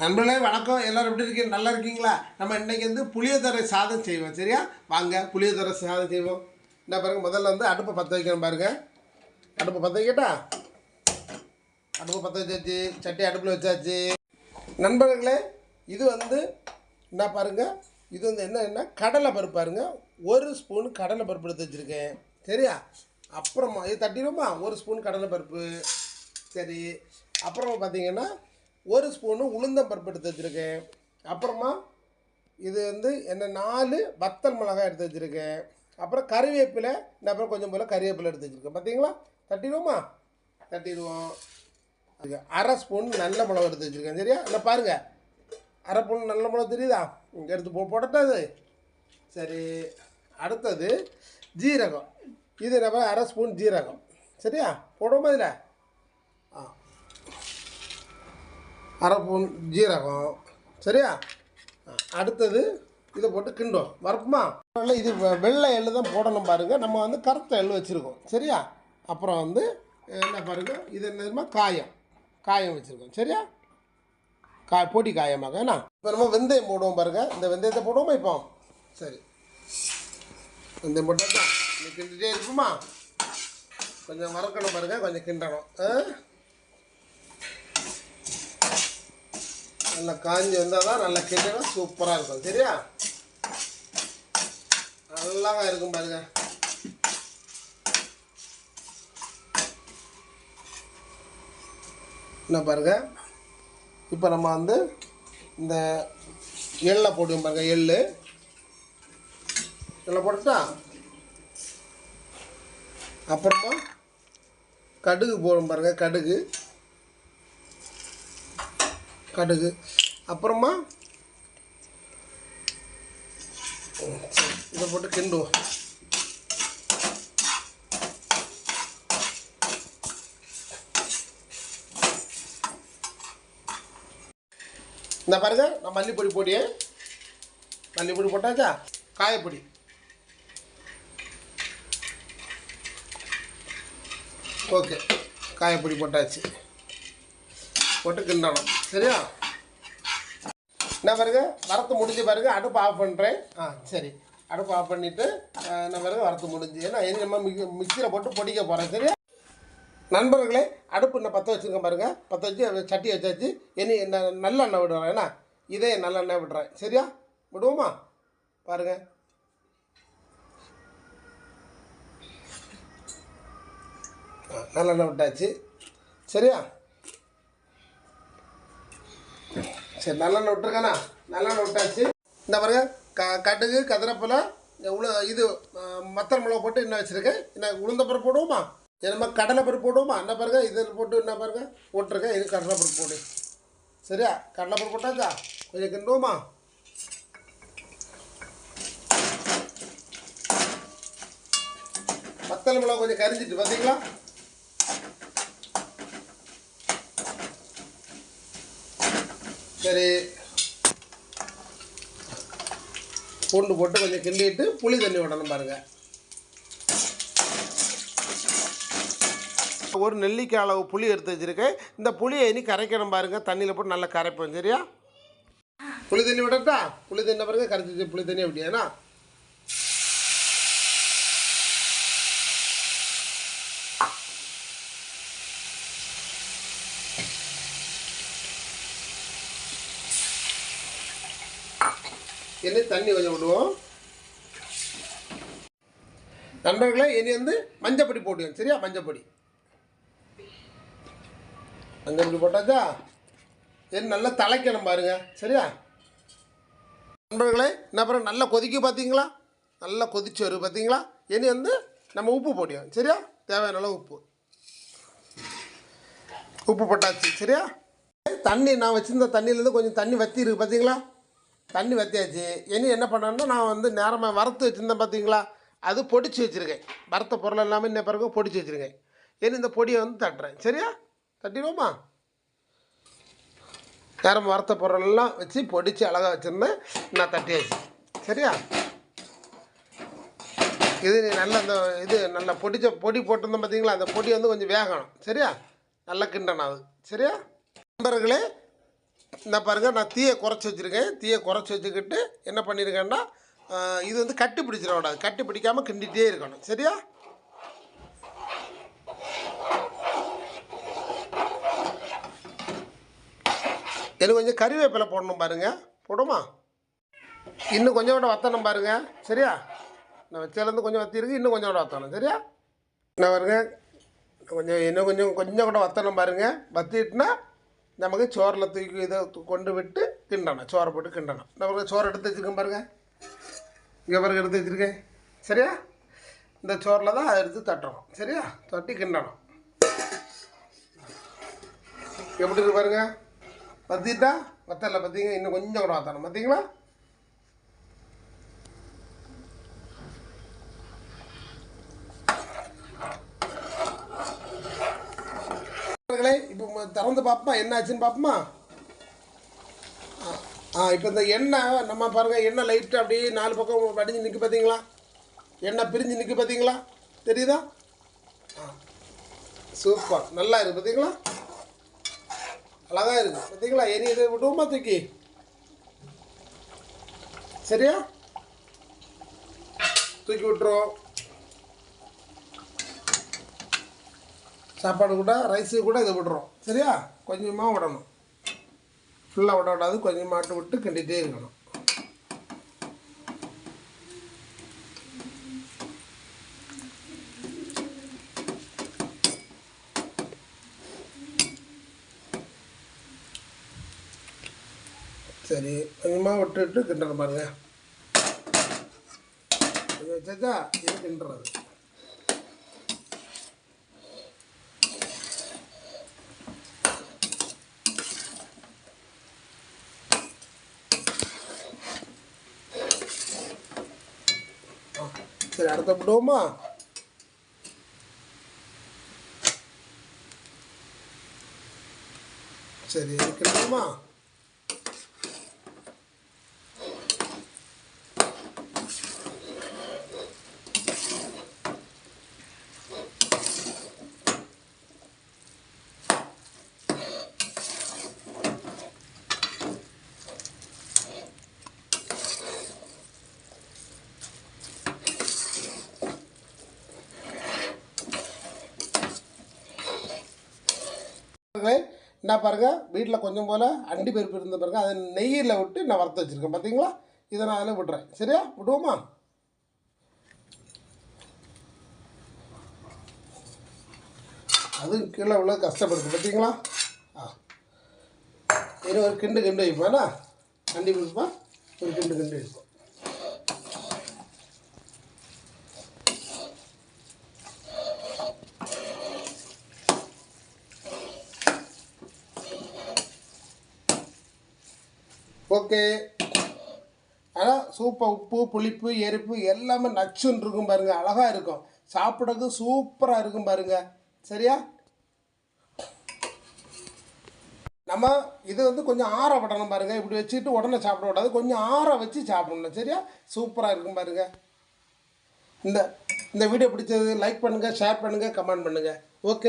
நண்பர்களே வணக்கம். எல்லாரும் எப்படி இருக்கீங்க? நல்லா இருக்கீங்களா? நம்ம இன்றைக்கி வந்து புளியோதரை சாதம் செய்வோம். சரியா? வாங்க புளியோதரை சாதம் செய்வோம். என்ன பாருங்கள் முதல்ல வந்து அடுப்பை பற்ற வைக்கணும் பாருங்கள் அடுப்பை பற்ற வைக்கட்டா? அடுப்பை பற்ற வச்சாச்சு. சட்டி அடுப்பில் வச்சாச்சு. நண்பர்களே இது வந்து என்ன பாருங்க. இது வந்து என்னன்னா கடலை பருப்பு பாருங்க. ஒரு ஸ்பூன் கடலை பருப்பு எடுத்து வச்சுருக்கேன். சரியா? அப்புறமா இது தட்டிடுமா ஒரு ஸ்பூன் கடலை பருப்பு. சரி. அப்புறமா பார்த்தீங்கன்னா ஒரு ஸ்பூனு உளுந்தம் பருப்பு எடுத்து வச்சுருக்கேன். அப்புறமா இது வந்து என்ன நாலு வத்தல் மிளகாய் எடுத்து வச்சுருக்கேன். அப்புறம் கறிவேப்பிலை இந்த அப்புறம் கொஞ்சம் போல் கறிவேப்பிலை எடுத்து வச்சுருக்கேன். பார்த்தீங்களா தட்டிடுவோமா? தட்டிடுவோம். அரை ஸ்பூன் நல்ல மிளகு எடுத்து வச்சுருக்கேன். சரியா? இல்லை பாருங்கள் அரை ஸ்பூன் நல்ல மிளகு தெரியுதா? இங்கே எடுத்து போ போடட்டா சரி. அடுத்தது ஜீரகம். இது நம்ம அரை ஸ்பூன் ஜீரகம். சரியா? போடுவோமா இதில் ஆ அரை ஜீரகம். சரியா? அடுத்தது இதை போட்டு கிண்டும் வரப்புமா இது வெ- வெள்ளை எள்ளு தான் போடணும் பாருங்கள் நம்ம வந்து கருத்த எள்ளு வச்சுருக்கோம். சரியா? அப்புறம் வந்து என்ன பாருங்கள் இது என்னதுமா காயம். காயம் வச்சுருக்கோம். சரியா? கா போட்டி காயமாக. என்ன? இப்போ நம்ம வெந்தயம் போடுவோம் பாருங்கள் இந்த வெந்தயத்தை போடுவோமா இப்போ? சரி. வெந்தயம் போட்டாச்சா? இன்னைக்கு கிண்டிட்டே இருக்குமா? கொஞ்சம் மறக்கணும் பாருங்கள் கொஞ்சம் கிண்டணும். ஆ? நல்லா காஞ்சி வந்தால் தான் நல்லா கிண்டணும் சூப்பராக இருக்கும். சரியா? நல்லா இருக்கும் பாருங்க. என்ன பாருங்க. இப்போ நம்ம வந்து இந்த எள்ளை போடுவோம் பாருங்க எள்ளு. எள்ளை போட்டுட்டா? அப்புறமா கடுகு போடும் பாருங்க கடுகு. கடுகு. அப்புறமா இதை போட்டு கிண்டுவோம். இந்த பாருங்க நான் மல்லிப்பொடி போட்டியே மல்லிப்பொடி போட்டாச்சா? காயப்பொடி. ஓகே காயப்பொடி போட்டாச்சு. போட்டு கிண்டணும் சரியா? என்ன பாருங்க? வரத்து முடிஞ்சு பாருங்க அடுப்பு ஆஃப் பண்ணுறேன் ஆ சரி. அடுப்பு ஆஃப் பண்ணிவிட்டு என்ன பாருங்க? வறுத்து முடிஞ்சு. ஏன்னா இனி நம்ம மிக்சி மிக்சியில் போட்டு பொடிக்க போகிறேன் சரியா? நண்பர்களே அடுப்பு இன்னும் பற்ற வச்சுருக்கேன் பாருங்கள் பற்ற வச்சு சட்டி வச்சாச்சு. இனி என்ன நல்லெண்ணெய் விடுறேன். ஏன்னா இதே நல்லெண்ணெய் விடுறேன். சரியா? விடுவோமா? பாருங்கள் நல்லெண்ணெய் விட்டாச்சு. சரியா? சரி நல்லெண்ணெய் விட்டுருக்கேண்ணா. நல்லெண்ணெய் விட்டாச்சு. இந்த பாருங்க க கடுகு கதிரப்பலை உளு இது மத்தல் மிளகா போட்டு என்ன வச்சுருக்கேன். என்ன உளுந்த பருப்பு போடுவோமா? நம்ம கடலை பருப்பு போடுவோமா? என்ன பாருங்க இதில் போட்டு என்ன பாருங்க போட்டிருக்கேன். இது கடலை பருப்பு போடு. சரியா? கடலை பருப்பு போட்டாச்சா? கொஞ்சம் கிண்டுவோமா? மத்தல் மிளகா கொஞ்சம் கரிஞ்சிட்டு பார்த்தீங்களா சரி. பூண்டு போட்டு கொஞ்சம் கிண்டிட்டு புளி தண்ணி விடணும் பாருங்கள் ஒரு நெல்லிக்காய் அளவு புளி எடுத்து வச்சிருக்கேன். இந்த புளியை இனி கரைக்கணும் பாருங்கள் தண்ணியில் போட்டு நல்லா கரைப்போம் சரியா? புளி தண்ணி விடட்டா? புளி தண்ணி பாருங்கள் கரைச்சி புளி தண்ணி அப்படியாண்ணா இனி தண்ணி கொஞ்சம் விடுவோம்? நண்பர்களே இனி வந்து மஞ்சப்பொடி போட்டுவோம் சரியா? மஞ்சப்பொடி. மஞ்சப்பொடி போட்டாச்சா? இனி நல்லா தலைக்கணும் பாருங்க. சரியா? நண்பர்களே என்ன அப்புறம் நல்லா கொதிக்க பார்த்தீங்களா? நல்லா கொதிச்சு வரும் பார்த்தீங்களா? இனி வந்து நம்ம உப்பு போடுவோம் சரியா? தேவையான அளவு உப்பு. உப்பு போட்டாச்சு. சரியா? தண்ணி நான் வச்சுருந்த தண்ணியிலேருந்து கொஞ்சம் தண்ணி வத்தி இருக்குது பார்த்தீங்களா? தண்ணி வற்றியாச்சு இனி என்ன பண்ணணும்னா நான் வந்து நேரமாக வறுத்து வச்சுருந்தேன் பார்த்தீங்களா அது பொடிச்சு வச்சுருக்கேன். வறுத்த பொருள் எல்லாமே இன்ன பிறகு பொடிச்சு வச்சுருக்கேன். இனி இந்த பொடியை வந்து தட்டுறேன். சரியா? தட்டிடுவோமா? நேரம் வறுத்த பொருளெல்லாம் வச்சு பொடிச்சு அழகாக வச்சுருந்தேன். நான் தட்டியாச்சு. சரியா? இது நல்ல இந்த இது நல்லா பொடிச்ச பொடி போட்டிருந்தோம் பார்த்தீங்களா அந்த பொடி வந்து கொஞ்சம் வேகணும். சரியா? நல்லா கிண்டணும் அது. சரியா? நண்பர்களே இந்த பாருங்கள் நான் தீயை குறைச்சி வச்சுருக்கேன். தீயை குறைச்சி வச்சுக்கிட்டு என்ன பண்ணியிருக்கேன்னா இது வந்து கட்டி பிடிச்சிடக்கூடாது கட்டி பிடிக்காமல் கிண்டிகிட்டே இருக்கணும். சரியா? எனக்கு கொஞ்சம் கறிவேப்பிலை போடணும் பாருங்கள் போடுமா? இன்னும் கொஞ்சம் கூட வத்தணும் பாருங்கள் சரியா? நான் வச்சதுலேருந்து கொஞ்சம் வத்திருக்கு இன்னும் கொஞ்சம் கூட வத்தணும். சரியா? நான் பாருங்கள் கொஞ்சம் இன்னும் கொஞ்சம் கொஞ்சம் கூட வத்தணும் பாருங்க. வத்திட்டுனா நமக்கு சோறில் தூக்கி இதை கொண்டு விட்டு கிண்டணும் சோறை போட்டு கிண்டணும் நமக்கு சோறு எடுத்து வச்சுருக்கேன் பாருங்க இங்கே பாருங்க எடுத்து வச்சுருக்கேன் சரியா இந்த சோறில் தான் அதை எடுத்து தட்டணும் சரியா தட்டி கிண்டணும் எப்படி இருக்கு பாருங்க பற்றிட்டா மத்தல பார்த்தீங்க இன்னும் கொஞ்சம் கூட வத்தணும் பார்த்தீங்களா நண்பர்களே இப்போ ம- திறந்து பார்ப்போமா? என்னாச்சுன்னு பார்ப்போமா? ஆ, ஆ இப்போ இந்த எண்ணெய் நம்ம பாருங்கள் எண்ணெய் லைட்டு அப்படியே நாலு பக்கம் வடிஞ்சு நிற்க பார்த்தீங்களா எண்ணெய் பிரிஞ்சு நிற்க பார்த்தீங்களா தெரியுதா? ஆ சூப்பர் நல்லா இருக்குது பார்த்தீங்களா அழகாக இருக்குது பார்த்தீங்களா எரியுது விடுவோமா தூக்கி? சரியா? தூக்கி விட்டுருவோம். சாப்பாடு கூட ரைஸு கூட இதை விடுறோம் சரியா? கொஞ்சமாக விடணும். ஃபுல்லாக விட விடாது கொஞ்சமாட்டு விட்டு கிண்டிகிட்டே இருக்கணும். சரி கொஞ்சமாக விட்டுட்டு கிண்டுற பாருங்க. வச்சா இது கிண்டுறது சரி அடுத்த விடுவோமா சரி கிண்டுமா என்ன பாருங்க வீட்டில் கொஞ்சம் போல் அண்டி பருப்பு இருந்த பாருங்கள் அதை நெய்யில் விட்டு நான் வறுத்து வச்சுருக்கேன். பார்த்தீங்களா இதை நான் அதில் விட்றேன் சரியா? விடுவோமா? அதுவும் கீழே உள்ள கஷ்டப்படுது. பார்த்தீங்களா ஆ. இது ஒரு கிண்டு கிண்டு வைப்பேனா அண்டி பருப்பா? ஒரு கிண்டு கிண்டு வைப்போம். ஓகே. ஆனால் சூப்பர் உப்பு புளிப்பு எரிப்பு எல்லாமே நச்சுன்னு இருக்கும் பாருங்க. அழகாக இருக்கும். சாப்பிட்றதுக்கு சூப்பராக இருக்கும் பாருங்க. சரியா? நம்ம இது வந்து கொஞ்சம் ஆற விடணும் பாருங்கள் இப்படி வச்சுட்டு உடனே சாப்பிடக்கூடாது கொஞ்சம் ஆற வச்சு சாப்பிடணும். சரியா? சூப்பராக இருக்கும் பாருங்க. இந்த இந்த வீடியோ பிடிச்சது லைக் பண்ணுங்கள் ஷேர் பண்ணுங்கள் கமெண்ட் பண்ணுங்கள் ஓகே